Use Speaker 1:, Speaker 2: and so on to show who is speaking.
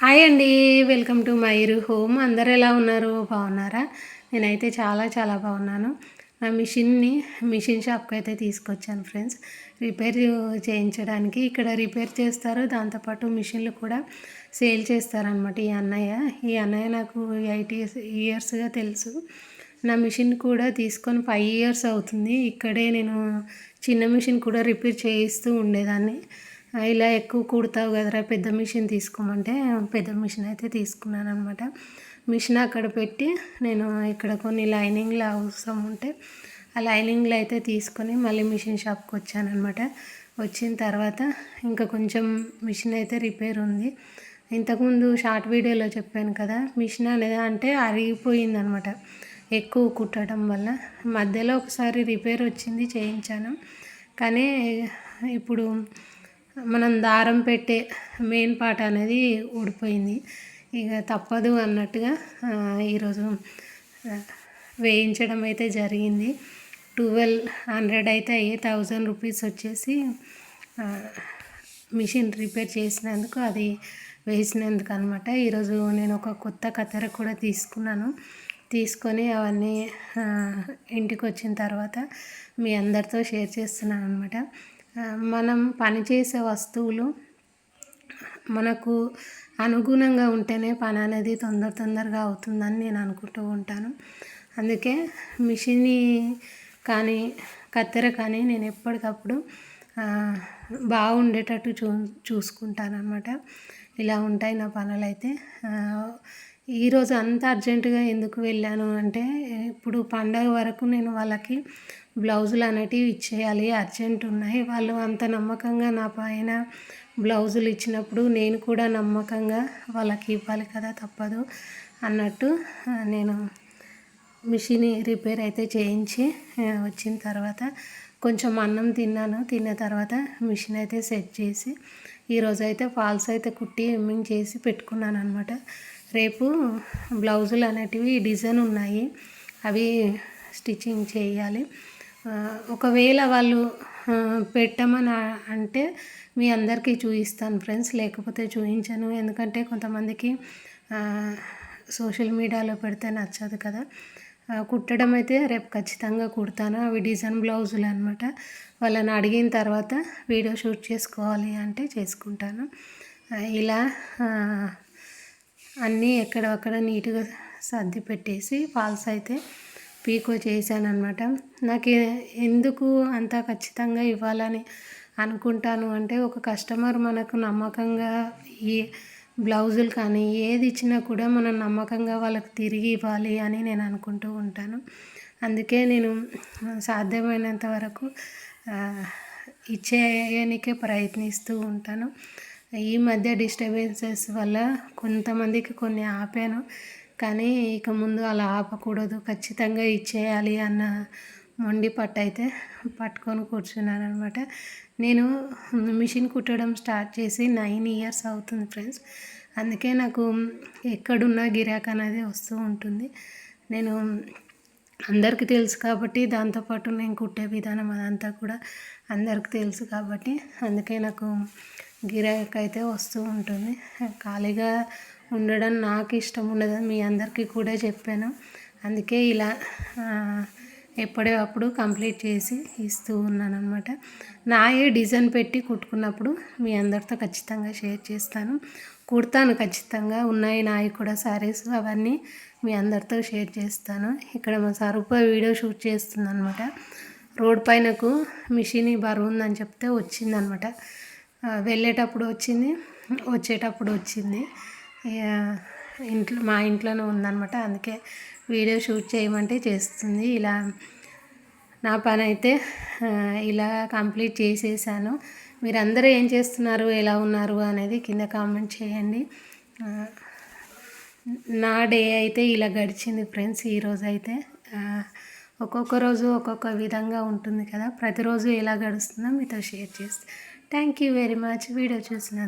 Speaker 1: Hi అండి welcome to మైర్ home. అందరు ఎలా ఉన్నారు? బాగున్నారా? నేనైతే చాలా చాలా బాగున్నాను. నా మిషన్ని మిషన్ షాప్కి అయితే తీసుకొచ్చాను ఫ్రెండ్స్. రిపేర్ చేయించడానికి ఇక్కడ రిపేర్ చేస్తారు. దాంతోపాటు మిషన్లు కూడా సేల్ చేస్తారనమాట ఈ అన్నయ్య. ఈ అన్నయ్య నాకు ఎయిట్ ఇయర్స్ ఇయర్స్గా తెలుసు. నా మిషన్ కూడా తీసుకొని ఫైవ్ ఇయర్స్ అవుతుంది. ఇక్కడే నేను చిన్న మిషన్ కూడా రిపేర్ చేయిస్తూ ఉండేదాన్ని. ఇలా ఎక్కువ కుడతావు కదరా పెద్ద మిషన్ తీసుకోమంటే పెద్ద మిషన్ అయితే తీసుకున్నాను అనమాట మిషన్ అక్కడ పెట్టి నేను ఇక్కడ కొన్ని లైనింగ్లు అవసరం ఉంటే ఆ లైనింగ్లు అయితే తీసుకొని మళ్ళీ మిషన్ షాప్కి వచ్చానమాట వచ్చిన తర్వాత ఇంకా కొంచెం మిషన్ అయితే రిపేర్ ఉంది. ఇంతకుముందు షార్ట్ వీడియోలో చెప్పాను కదా మిషన్ అనేది అంటే అరిగిపోయింది అనమాట ఎక్కువ కుట్టడం వల్ల మధ్యలో ఒకసారి రిపేర్ వచ్చింది చేయించాను. కానీ ఇప్పుడు మనం దారం పెట్టే మెయిన్ పార్ట్ అనేది ఊడిపోయింది. ఇక తప్పదు అన్నట్టుగా ఈరోజు వేయించడం అయితే జరిగింది. ట్వెల్వ్ హండ్రెడ్ అయితే అయ్యే థౌజండ్ రూపీస్ వచ్చేసి మిషన్ రిపేర్ చేసినందుకు అది వేసినందుకు అనమాట ఈరోజు నేను ఒక కొత్త కత్తెర కూడా తీసుకున్నాను. తీసుకొని అవన్నీ ఇంటికి వచ్చిన తర్వాత మీ అందరితో షేర్ చేస్తున్నాను అనమాట మనం పనిచేసే వస్తువులు మనకు అనుగుణంగా ఉంటేనే పని అనేది తొందర తొందరగా అవుతుందని నేను అనుకుంటూ ఉంటాను. అందుకే మిషన్ని కానీ కత్తెర కానీ నేను ఎప్పటికప్పుడు బాగుండేటట్టు చూ చూసుకుంటాను అనమాట ఇలా ఉంటాయి నా పనులు అయితే ఈరోజు అంత అర్జెంటుగా ఎందుకు వెళ్ళాను అంటే ఇప్పుడు పండగ వరకు నేను వాళ్ళకి బ్లౌజులు అనేటివి ఇచ్చేయాలి అర్జెంట్ ఉన్నాయి. వాళ్ళు అంత నమ్మకంగా నా పైన బ్లౌజులు ఇచ్చినప్పుడు నేను కూడా నమ్మకంగా వాళ్ళకి ఇవ్వాలి కదా తప్పదు అన్నట్టు నేను మిషన్ రిపేర్ అయితే చేయించి వచ్చిన తర్వాత కొంచెం అన్నం తిన్నాను. తిన్న తర్వాత మిషన్ అయితే సెట్ చేసి ఈరోజు అయితే ఫాల్స్ అయితే కుట్టి ఎమ్మింగ్ చేసి పెట్టుకున్నాను అనమాట రేపు బ్లౌజులు అనేటివి డిజైన్ ఉన్నాయి. అవి స్టిచ్చింగ్ చేయాలి. ఒకవేళ వాళ్ళు పెట్టమని అంటే మీ అందరికీ చూపిస్తాను ఫ్రెండ్స్. లేకపోతే చూపించను. ఎందుకంటే కొంతమందికి సోషల్ మీడియాలో పెడితే నచ్చదు కదా. కుట్టడం అయితే రేపు ఖచ్చితంగా కుడతాను. అవి డిజైన్ బ్లౌజులు అనమాట వాళ్ళని అడిగిన తర్వాత వీడియో షూట్ చేసుకోవాలి అంటే చేసుకుంటాను. ఇలా అన్నీ ఎక్కడక్కడ నీట్గా సర్ది పెట్టేసి ఫాల్స్ అయితే పీకో చేశాను అనమాట నాకు ఎందుకు అంత ఖచ్చితంగా ఇవ్వాలని అనుకుంటాను అంటే ఒక కస్టమర్ మనకు నమ్మకంగా ఈ బ్లౌజులు కానీ ఏది ఇచ్చినా కూడా మనం నమ్మకంగా వాళ్ళకి తిరిగి ఇవ్వాలి అని నేను అనుకుంటూ ఉంటాను. అందుకే నేను సాధ్యమైనంత వరకు ఇచ్చేయనికే ప్రయత్నిస్తూ ఉంటాను. ఈ మధ్య డిస్టర్బెన్సెస్ వల్ల కొంతమందికి కొన్ని ఆపాను. కానీ ఇక ముందు అలా ఆపకూడదు. ఖచ్చితంగా ఇచ్చేయాలి అన్న మొండి పట్టు అయితే పట్టుకొని కూర్చున్నాను అనమాట నేను మిషన్ కుట్టడం స్టార్ట్ చేసి నైన్ ఇయర్స్ అవుతుంది ఫ్రెండ్స్ అందుకే నాకు ఎక్కడున్న గిరాక్ అనేది వస్తూ ఉంటుంది. నేను అందరికీ తెలుసు కాబట్టి దాంతోపాటు నేను కుట్టే విధానం అదంతా కూడా అందరికీ తెలుసు కాబట్టి అందుకే నాకు గిరాకీ అయితే వస్తూ ఉంటుంది. ఖాళీగా ఉండడం నాకు ఇష్టం ఉండదు. మీ అందరికీ కూడా చెప్పాను. అందుకే ఇలా ఎప్పుడప్పుడు కంప్లీట్ చేసి ఇస్తూ ఉన్నాను అనమాట నాయే డిజైన్ పెట్టి కుట్టుకున్నప్పుడు మీ అందరితో ఖచ్చితంగా షేర్ చేస్తాను. కుడతాను ఖచ్చితంగా. ఉన్నాయి నాయి కూడా శారీస్ అవన్నీ మీ అందరితో షేర్ చేస్తాను. ఇక్కడ మా సరూప వీడియో షూట్ చేస్తుంది అనమాట రోడ్ పైనకు మిషన్ బరువు ఉందని చెప్తే వచ్చిందనమాట వెళ్ళేటప్పుడు వచ్చింది వచ్చేటప్పుడు వచ్చింది. ఇంట్లో మా ఇంట్లోనే ఉందన్నమాట. అందుకే వీడియో షూట్ చేయమంటే చేస్తుంది. ఇలా నా పని అయితే ఇలా కంప్లీట్ చేసేసాను. మీరందరూ ఏం చేస్తున్నారు ఎలా ఉన్నారు అనేది కింద కామెంట్ చేయండి. నా డే అయితే ఇలా గడిచింది ఫ్రెండ్స్ ఈరోజు అయితే. ఒక్కొక్క రోజు ఒక్కొక్క విధంగా ఉంటుంది కదా. ప్రతిరోజు ఎలా గడుస్తుందో మీతో షేర్ చేస్తాను thank you very much video చూసినందుకు.